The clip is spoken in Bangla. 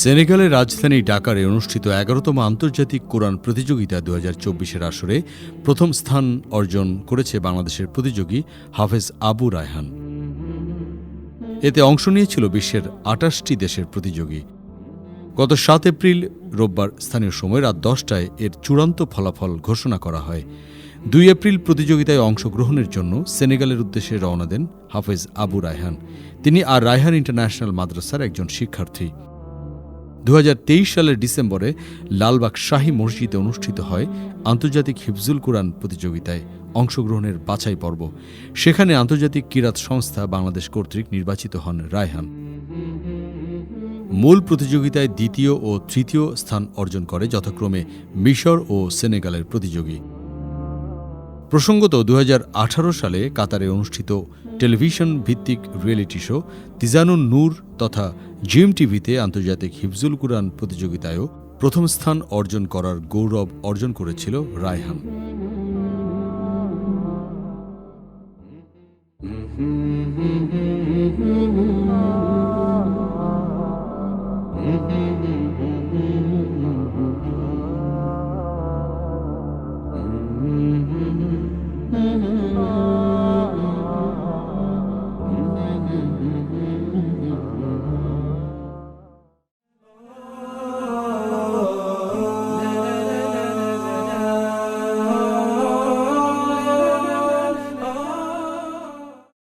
সেনেগালের রাজধানী ডাকারে অনুষ্ঠিত এগারোতম আন্তর্জাতিক কোরআন প্রতিযোগিতা দু হাজার চব্বিশের আসরে প্রথম স্থান অর্জন করেছে বাংলাদেশের প্রতিযোগী হাফেজ আবু রায়হান। এতে অংশ নিয়েছিল বিশ্বের আটাশটি দেশের প্রতিযোগী। গত সাত এপ্রিল রোববার স্থানীয় সময় রাত দশটায় এর চূড়ান্ত ফলাফল ঘোষণা করা হয়। দুই এপ্রিল প্রতিযোগিতায় অংশগ্রহণের জন্য সেনেগালের উদ্দেশ্যে রওনা দেন হাফেজ আবু রায়হান। তিনি আর রায়হান ইন্টারন্যাশনাল মাদ্রাসার একজন শিক্ষার্থী। দু হাজার তেইশ সালের ডিসেম্বরে লালবাগ শাহী মসজিদে অনুষ্ঠিত হয় আন্তর্জাতিক হিফজুল কোরআন প্রতিযোগিতায় অংশগ্রহণের বাছাই পর্ব। সেখানে আন্তর্জাতিক কিরাত সংস্থা বাংলাদেশ কর্তৃক নির্বাচিত হন রায়হান। মূল প্রতিযোগিতায় দ্বিতীয় ও তৃতীয় স্থান অর্জন করে যথাক্রমে মিশর ও সেনেগালের প্রতিযোগী। প্রসঙ্গত দুহাজার আঠারো সালে কাতারে অনুষ্ঠিত টেলিভিশন ভিত্তিক রিয়েলিটি শো তিজানুন নূর তথা জিএম টিভিতে আন্তর্জাতিক হিফজুল কুরআন প্রতিযোগিতায়ও প্রথম স্থান অর্জন করার গৌরব অর্জন করেছিল রায়হান।